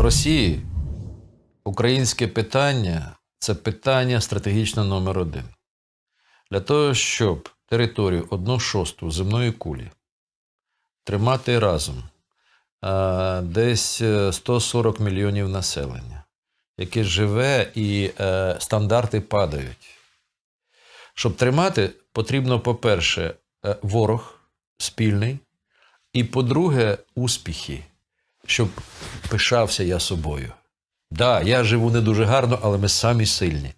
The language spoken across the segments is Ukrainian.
Росії українське питання це питання стратегічно номер один. Для того, щоб територію одну шосту земної кулі тримати разом е, десь е, 140 мільйонів населення, яке живе і е, стандарти падають. Щоб тримати, потрібно, по-перше, е, ворог спільний, і по-друге, успіхи, щоб пишався я собою. Да, я живу не дуже гарно, але ми самі сильні.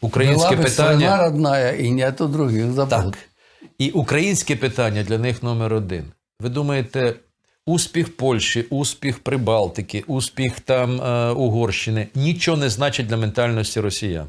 Українське Была питання. страна родная, и нету других забот. Так. І українське питання для них номер один. Ви думаєте, успіх Польщі, успіх Прибалтики, успіх там е, Угорщини нічого не значить для ментальності росіян.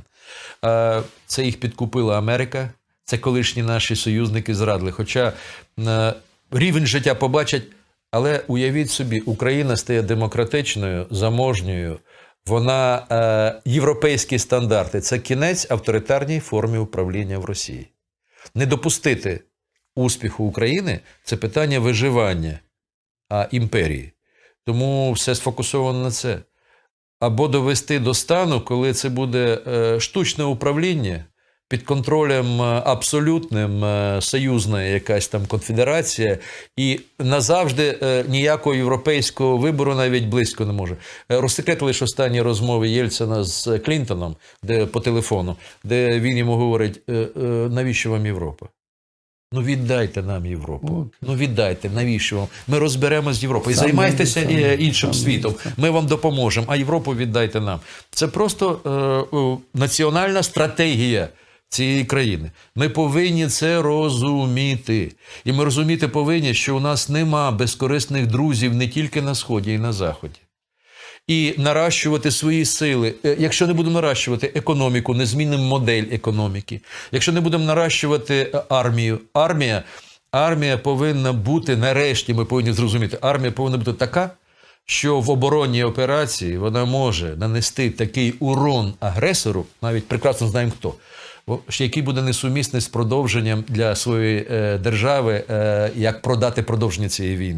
Е, це їх підкупила Америка, це колишні наші союзники зрадили. Хоча е, рівень життя побачать, але уявіть собі, Україна стає демократичною, заможньою. Вона е, європейські стандарти. Це кінець авторитарній формі управління в Росії. Не допустити успіху України це питання виживання а, імперії. Тому все сфокусовано на це. Або довести до стану, коли це буде е, штучне управління під контролем е, абсолютним е, союзна якась там конфедерація, і назавжди е, ніякого європейського вибору навіть близько не може. Е, Розсекретили ж останні розмови Єльцина з Клінтоном, де по телефону, де він йому говорить: навіщо вам Європа? Ну віддайте нам Європу. Ну віддайте, навіщо вам? Ми розберемо з Європою. Саме Займайтеся саме, е, іншим саме світом. Ми вам допоможемо, а Європу віддайте нам. Це просто е, е, національна стратегія цієї країни. Ми повинні це розуміти. І ми розуміти повинні, що у нас нема безкорисних друзів не тільки на сході, і на заході. І наращувати свої сили. Е, Якщо не будемо наращувати економіку, не змінимо модель економіки. Якщо не будемо наращувати е, армію, армія, армія повинна бути нарешті. Ми повинні зрозуміти, армія повинна бути така, що в оборонній операції вона може нанести такий урон агресору, навіть прекрасно знаємо хто, який буде несумісний з продовженням для своєї е, держави, е, як продати продовження цієї війни.